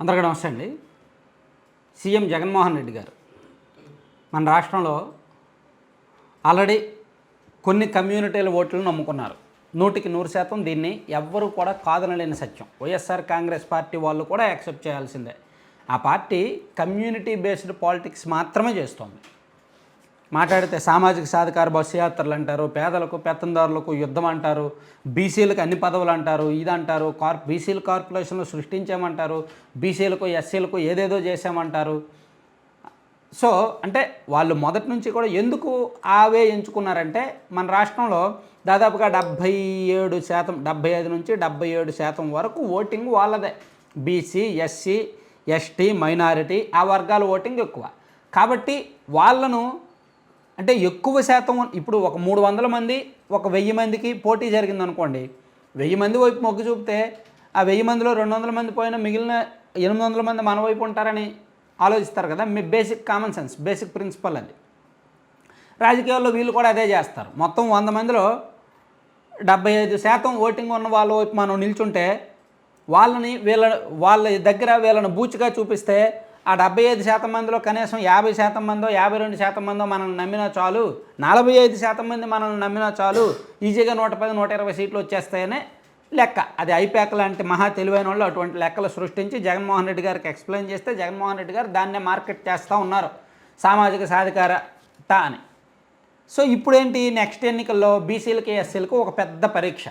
అందరికీ నమస్తే అండి. సీఎం జగన్మోహన్ రెడ్డి గారు. మన రాష్ట్రంలో ఆల్రెడీ కొన్ని కమ్యూనిటీల ఓట్లను నమ్ముకున్నారు. నూటికి నూరు శాతం దీన్ని ఎవ్వరూ కూడా కాదనలేని సత్యం. వైఎస్ఆర్ కాంగ్రెస్ పార్టీ వాళ్ళు కూడా యాక్సెప్ట్ చేయాల్సిందే. ఆ పార్టీ కమ్యూనిటీ బేస్డ్ పాలిటిక్స్ మాత్రమే చేస్తోంది. మాట్లాడితే సామాజిక సాధికార బస్సు యాత్రలు అంటారు పేదలకు పెత్తందారులకు యుద్ధం అంటారు బీసీలకు అన్ని పదవులు అంటారు ఇది అంటారు కార్ బీసీల కార్పొరేషన్లు సృష్టించామంటారు బీసీలకు ఎస్సీలకు ఏదేదో చేసామంటారు సో అంటే వాళ్ళు మొదటి నుంచి కూడా ఎందుకు ఆవే ఎంచుకున్నారంటే మన రాష్ట్రంలో దాదాపుగా డెబ్భై ఏడు శాతం డెబ్భై ఐదు నుంచి డెబ్భై ఏడు శాతం వరకు ఓటింగ్ వాళ్ళదే. బీసీ ఎస్సీ ఎస్టీ మైనారిటీ ఆ వర్గాల ఓటింగ్ ఎక్కువ. కాబట్టి వాళ్ళను అంటే ఎక్కువ శాతం ఇప్పుడు ఒక మూడు వందల మంది ఒక వెయ్యి మందికి పోటీ జరిగింది అనుకోండి వెయ్యి మంది వైపు మొగ్గు చూపితే ఆ వెయ్యి మందిలో రెండు వందల మంది పోయిన మిగిలిన ఎనిమిది వందల మంది మన వైపు ఉంటారని ఆలోచిస్తారు కదా. మీ basic common sense basic principle అది. రాజకీయాల్లో వీళ్ళు కూడా అదే చేస్తారు. మొత్తం వంద మందిలో డెబ్బై ఐదు శాతం ఓటింగ్ ఉన్న వాళ్ళ వైపు మనం నిల్చుంటే వాళ్ళని వీళ్ళ వాళ్ళ దగ్గర వీళ్ళని బూచిగా చూపిస్తే ఆ డెబ్బై ఐదు శాతం మందిలో కనీసం యాభై శాతం మందో యాభై రెండు శాతం మందో మనల్ని నమ్మినా చాలు. నలభై ఐదు శాతం మంది మనల్ని నమ్మినా చాలు. ఈజీగా నూట పది నూట ఇరవై సీట్లు వచ్చేస్తాయనే లెక్క. అది ఐపాక్ లాంటి మహా తెలివైన వాళ్ళు అటువంటి లెక్కలు సృష్టించి జగన్మోహన్ రెడ్డి గారికి ఎక్స్ప్లెయిన్ చేస్తే జగన్మోహన్ రెడ్డి గారు దాన్నే మార్కెట్ చేస్తూ ఉన్నారు. సామాజిక సాధికారత అని. సో ఇప్పుడేంటి? నెక్స్ట్ ఎన్నికల్లో బీసీలకి ఎస్సీలకు ఒక పెద్ద పరీక్ష.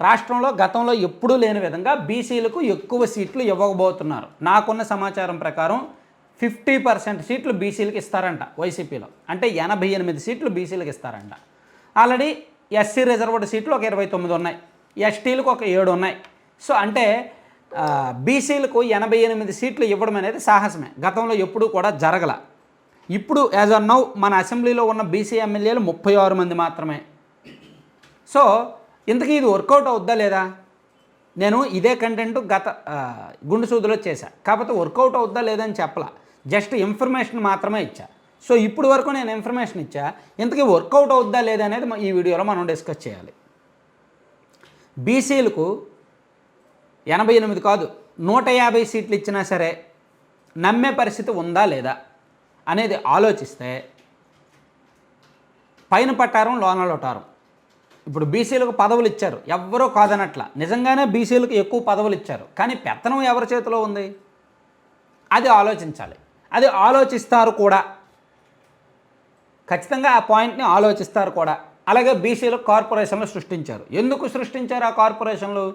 రాష్ట్రంలో గతంలో ఎప్పుడూ లేని విధంగా బీసీలకు ఎక్కువ సీట్లు ఇవ్వబోతున్నారు. నాకున్న సమాచారం ప్రకారం ఫిఫ్టీ పర్సెంట్ సీట్లు బీసీలకు ఇస్తారంట వైసీపీలో. అంటే ఎనభై ఎనిమిది సీట్లు బీసీలకు ఇస్తారంట. ఆల్రెడీ ఎస్సీ రిజర్వ్డ్ సీట్లు ఒక ఇరవై తొమ్మిది ఉన్నాయి. ఎస్టీలకు ఒక ఏడు ఉన్నాయి. సో అంటే బీసీలకు ఎనభై ఎనిమిది సీట్లు ఇవ్వడం అనేది సాహసమే. గతంలో ఎప్పుడూ కూడా జరగల. ఇప్పుడు యాజ్ ఆన్ నౌ మన అసెంబ్లీలో ఉన్న బీసీ ఎమ్మెల్యేలు ముప్పై ఆరు మంది మాత్రమే. సో ఇంతకీ ఇది వర్కౌట్ అవుద్దా లేదా? నేను ఇదే కంటెంట్ గత గుండు సూదులో చేశా. కాకపోతే వర్కౌట్ అవుద్దా లేదని చెప్పలా. జస్ట్ ఇన్ఫర్మేషన్ మాత్రమే ఇచ్చా. సో ఇప్పుడు వరకు నేను ఇన్ఫర్మేషన్ ఇచ్చా. ఇంతకీ వర్కౌట్ అవుద్దా లేదా అనేది ఈ వీడియోలో మనం డిస్కస్ చేయాలి. బీసీలకు ఎనభై ఎనిమిది కాదు. నూట యాభై సీట్లు ఇచ్చినా సరే నమ్మే పరిస్థితి ఉందా లేదా అనేది ఆలోచిస్తే పైన పట్టారం లోన లొటారం ఇప్పుడు బీసీలకు పదవులు ఇచ్చారు. ఎవ్వరూ కాదనట్ల. నిజంగానే బీసీలకు ఎక్కువ పదవులు ఇచ్చారు. కానీ పెత్తనం ఎవరి చేతిలో ఉంది? అది ఆలోచించాలి. అది ఆలోచిస్తారు కూడా. ఖచ్చితంగా ఆ పాయింట్ని ఆలోచిస్తారు కూడా. అలాగే బీసీలు కార్పొరేషన్లు సృష్టించారు. ఎందుకు సృష్టించారు ఆ కార్పొరేషన్లు?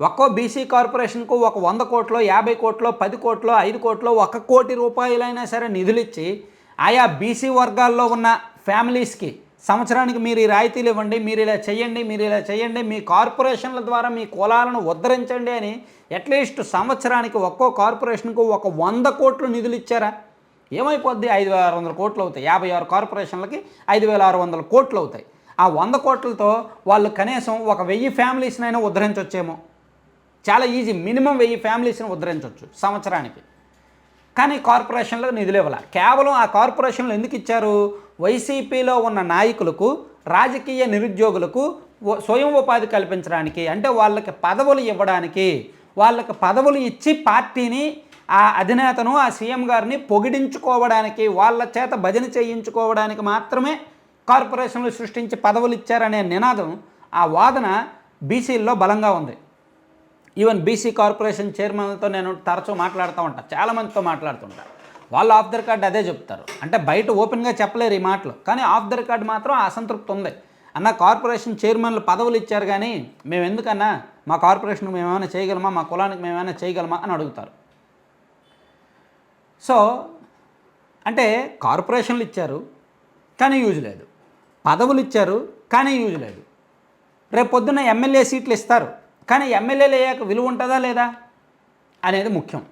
ఒక్కో బీసీ కార్పొరేషన్కు ఒక వంద కోట్లో యాభై కోట్లో పది కోట్లో ఐదు కోట్లో ఒక కోటి రూపాయలైనా సరే నిధులు ఇచ్చి ఆయా బీసీ వర్గాల్లో ఉన్న ఫ్యామిలీస్కి సంవత్సరానికి మీరు ఈ రాయితీలు ఇవ్వండి మీరు ఇలా చేయండి మీరు ఇలా చేయండి మీ కార్పొరేషన్ల ద్వారా మీ కులాలను ఉద్ధరించండి అని అట్లీస్ట్ సంవత్సరానికి ఒక్కో కార్పొరేషన్కు ఒక వంద కోట్లు నిధులు ఇచ్చారా? ఏమైపోద్ది? ఐదు వేల ఆరు వందల కోట్లు అవుతాయి. యాభై ఆరు కార్పొరేషన్లకి ఐదు వేల ఆరు వందల కోట్లు అవుతాయి. ఆ వంద కోట్లతో వాళ్ళు కనీసం ఒక వెయ్యి ఫ్యామిలీస్నైనా ఉద్ధరించవచ్చేమో చాలా ఈజీ మినిమం వెయ్యి ఫ్యామిలీస్ని ఉద్ధరించవచ్చు సంవత్సరానికి. కానీ కార్పొరేషన్లకు నిధులు ఇవ్వాలి. కేవలం ఆ కార్పొరేషన్లు ఎందుకు ఇచ్చారు? వైసీపీలో ఉన్న నాయకులకు రాజకీయ నిరుద్యోగులకు స్వయం ఉపాధి కల్పించడానికి అంటే వాళ్ళకి పదవులు ఇవ్వడానికి వాళ్ళకి పదవులు ఇచ్చి పార్టీని ఆ అధినేతను ఆ సీఎం గారిని పొగిడించుకోవడానికి వాళ్ళ చేత భజన చేయించుకోవడానికి మాత్రమే కార్పొరేషన్లు సృష్టించి పదవులు ఇచ్చారనే నినాదం ఆ వాదన బీసీల్లో బలంగా ఉంది. ఈవెన్ బీసీ కార్పొరేషన్ చైర్మన్లతో నేను తరచూ మాట్లాడుతూ ఉంటాను చాలామందితో మాట్లాడుతుంటా వాళ్ళు ఆఫ్ ద రికార్డ్ అదే చెప్తారు. అంటే బయట ఓపెన్గా చెప్పలేరు ఈ మాటలు. కానీ ఆఫ్ ద రికార్డ్ మాత్రం అసంతృప్తి ఉంది. అన్న కార్పొరేషన్ చైర్మన్లు పదవులు ఇచ్చారు కానీ మేము ఎందుకన్నా మా కార్పొరేషన్కి మేము ఏమైనా చేయగలమా మా కులానికి మేము ఏమైనా చేయగలమా అని అడుగుతారు. సో అంటే కార్పొరేషన్లు ఇచ్చారు కానీ యూజ్ లేదు. పదవులు ఇచ్చారు కానీ యూజ్ లేదు. రేపు పొద్దున్న ఎమ్మెల్యే సీట్లు ఇస్తారు. కానీ ఎమ్మెల్యేలు అయ్యాక విలువ ఉంటుందా లేదా అనేది ముఖ్యం.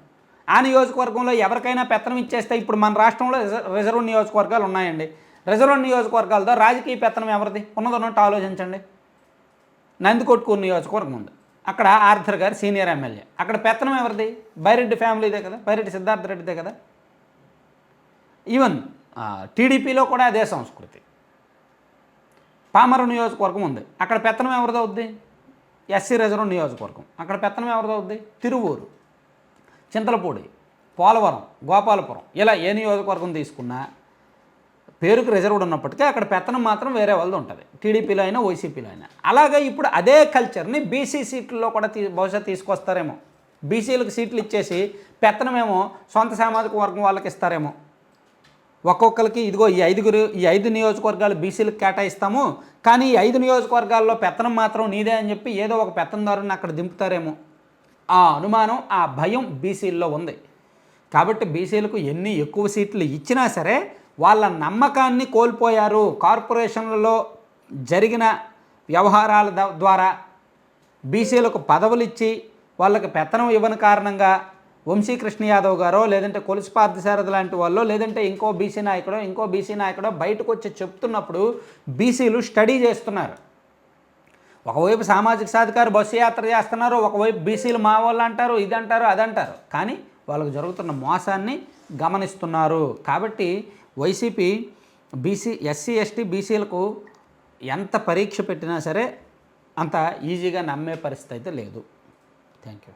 ఆ నియోజకవర్గంలో ఎవరికైనా పెత్తనం ఇచ్చేస్తే ఇప్పుడు మన రాష్ట్రంలో రిజర్వ్ రిజర్వ్ నియోజకవర్గాలు ఉన్నాయండి. రిజర్వ్ నియోజకవర్గాలతో రాజకీయ పెత్తనం ఎవరిది? ఉన్నదన్నట్టు ఆలోచించండి. నందికొట్కూరు నియోజకవర్గం ఉంది. అక్కడ ఆర్థర్ గారు సీనియర్ ఎమ్మెల్యే. అక్కడ పెత్తనం ఎవరిది? బైరెడ్డి ఫ్యామిలీదే కదా? బైరెడ్డి సిద్ధార్థ రెడ్డిదే కదా? ఈవెన్ టీడీపీలో కూడా అదే సంస్కృతి. పామరు నియోజకవర్గం ఉంది. అక్కడ పెత్తనం ఎవరిదో అవుద్ది? ఎస్సీ రిజర్వ్ నియోజకవర్గం. అక్కడ పెత్తనం ఎవరిదో అవుద్ది? తిరువూరు. చింతలపూడి పోలవరం గోపాలపురం ఇలా ఏ నియోజకవర్గం తీసుకున్నా పేరుకు రిజర్వ్డ్ ఉన్నప్పటికీ అక్కడ పెత్తనం మాత్రం వేరే వాళ్ళది ఉంటుంది. టీడీపీలో అయినా వైసీపీలో అయినా. అలాగే ఇప్పుడు అదే కల్చర్ని బీసీ సీట్లలో కూడా తీ బహుశా తీసుకొస్తారేమో. బీసీలకు సీట్లు ఇచ్చేసి పెత్తనమేమో సొంత సామాజిక వర్గం వాళ్ళకి ఇస్తారేమో. ఒక్కొక్కరికి ఇదిగో ఈ ఐదుగురు ఈ ఐదు నియోజకవర్గాలు బీసీలకు కేటాయిస్తాము కానీ ఈ ఐదు నియోజకవర్గాల్లో పెత్తనం మాత్రం నీదే అని చెప్పి ఏదో ఒక పెత్తనదారుని అక్కడ దింపుతారేమో. ఆ అనుమానం ఆ భయం బీసీల్లో ఉంది. కాబట్టి బీసీలకు ఎన్ని ఎక్కువ సీట్లు ఇచ్చినా సరే వాళ్ళ నమ్మకాన్ని కోల్పోయారు. కార్పొరేషన్లలో జరిగిన వ్యవహారాల ద్వారా బీసీలకు పదవులు ఇచ్చి వాళ్ళకి పెత్తనం ఇవ్వని కారణంగా వంశీకృష్ణ యాదవ్ గారో లేదంటే కొలుసు పార్థసారథి లాంటి వాళ్ళు లేదంటే ఇంకో బీసీ నాయకుడో ఇంకో బీసీ నాయకుడో బయటకు వచ్చి చెప్తున్నప్పుడు బీసీలు స్టడీ చేస్తున్నారు. ఒకవైపు సామాజిక సాధికారు బస్సు యాత్ర చేస్తున్నారు ఒకవైపు బీసీలు మా వాళ్ళు అంటారు ఇది అంటారు అది అంటారు కానీ వాళ్ళకు జరుగుతున్న మోసాన్ని గమనిస్తున్నారు. కాబట్టి వైసీపీ బీసీ ఎస్సీ ఎస్టీ బీసీలకు ఎంత పరీక్ష పెట్టినా సరే అంత ఈజీగా నమ్మే పరిస్థితి అయితే లేదు. Thank you.